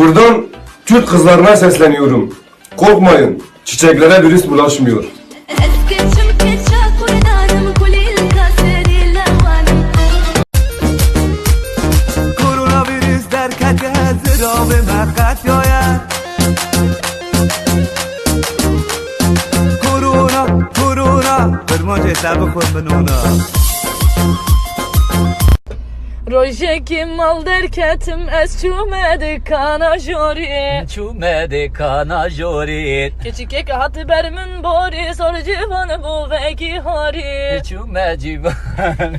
Buradan Kürt kızlarına sesleniyorum. Korkmayın, çiçeklere virüs bulaşmıyor. Corona, corona, per mo' c'è stato col benona. Rojeki mal derketim es çumedi kana jori. Çumedi kana jorit Keçik ek hatı bermin bori. Sor civanı bu veki hari. Çume civan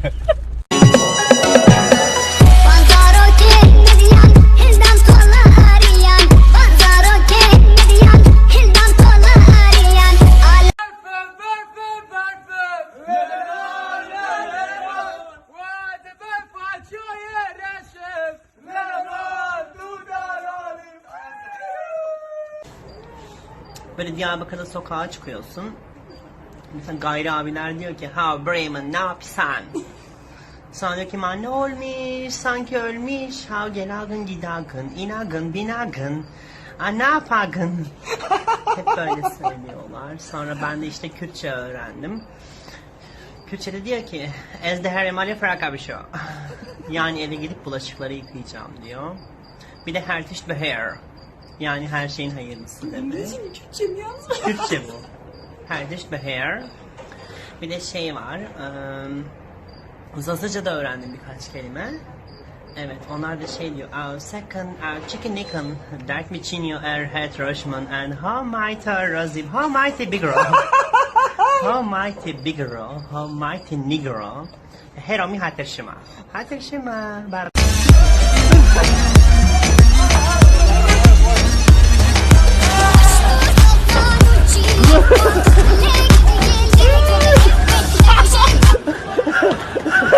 Böyle Diyarbakır'da sokağa çıkıyorsun. Mesela gayri abiler diyor ki ha Bremen ne yapsan? Sonra diyor ki "Man, ne olmuş sanki ölmüş. Ha gelagın gidagın inagın binagın. Ha ne yapagın? Hep böyle söylüyorlar. Sonra ben de işte Kürtçe öğrendim. Kürtçe'de diyor ki Ez de her emale fraka bir şey. Yani eve gidip bulaşıkları yıkayacağım diyor. Bir de her tiş beher. Yani her şeyin hayırlısı demek. Kürtçe mi Kürtçe bu. Her tiş beher. Bir de şey var. Um, Zazaca da öğrendim birkaç kelime. Evet, onlar da şey diyor. Uh, second, uh, chicken nicken, dark michinio er het and how mighty razib, how mighty bigro. how mighty bigro, how mighty nigro. Heromi hatırşıma. Hatırşıma. Bar Bellek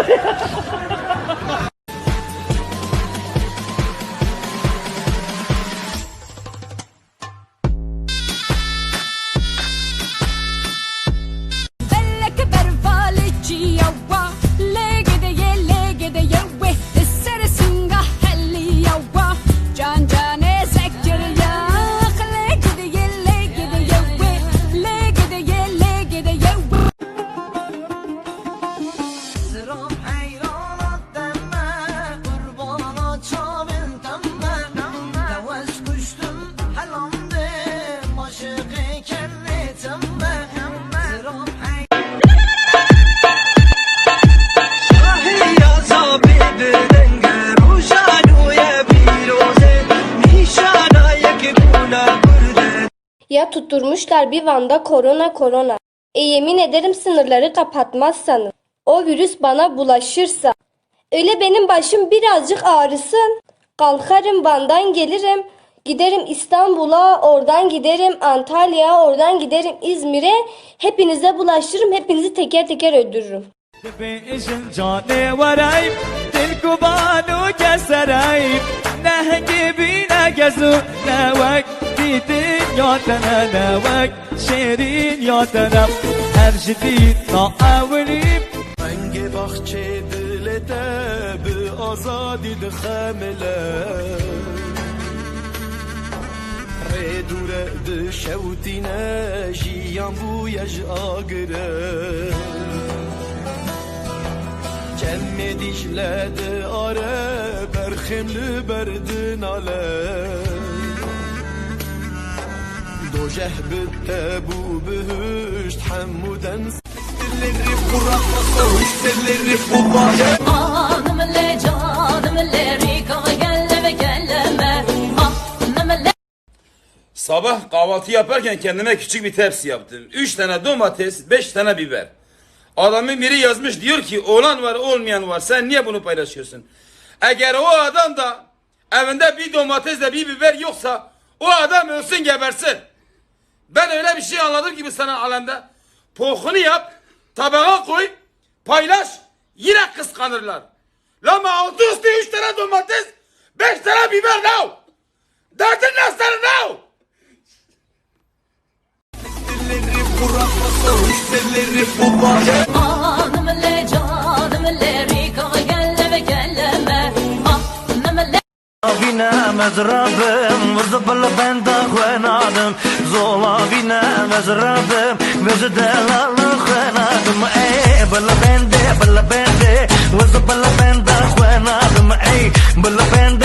ハハハハ! Ya tutturmuşlar bir Van'da korona korona. E yemin ederim sınırları kapatmazsanız. O virüs bana bulaşırsa. Öyle benim başım birazcık ağrısın. Kalkarım Van'dan gelirim. Giderim İstanbul'a, oradan giderim Antalya'ya, oradan giderim İzmir'e. Hepinize bulaştırırım, hepinizi teker teker öldürürüm. بيشن جاني ورايب تلكو بانو كسرايب نهجي بينا جزو نواك ديدين يوتنا نواك شيرين يوتنا her jidid ناوليب Hangi bahçe dilete bi azadi dixemile Rê dure di şewtîne jiyan bûye ji agire Cemme Dicle de are Berxim berdin ale Dojeh bitte bu bühüşt Hemmuden Stilleri kurakla soğuş Stilleri bu bahçe Anım le canım le Rika gelle ve gelleme Anım le Sabah kahvaltı yaparken kendime küçük bir tepsi yaptım. Üç tane domates, beş tane biber. Adamın biri yazmış diyor ki olan var olmayan var sen niye bunu paylaşıyorsun? Eğer o adam da evinde bir domatesle bir biber yoksa o adam ölsün gebersin. Ben öyle bir şey anladım ki bu sana alemde. Pohunu yap, tabağa koy, paylaş, yine kıskanırlar. Lama altı üstü üç tane domates, beş tane biber ne? Derdin ne senin soğuş Stilleri bu Anım le مزرابم ورد بل بند خوانادم. زولا بینا مزرابم وز دلال خوانادم. ای بل بند بل بند. ورد بل بند خوانادم. ای بل بند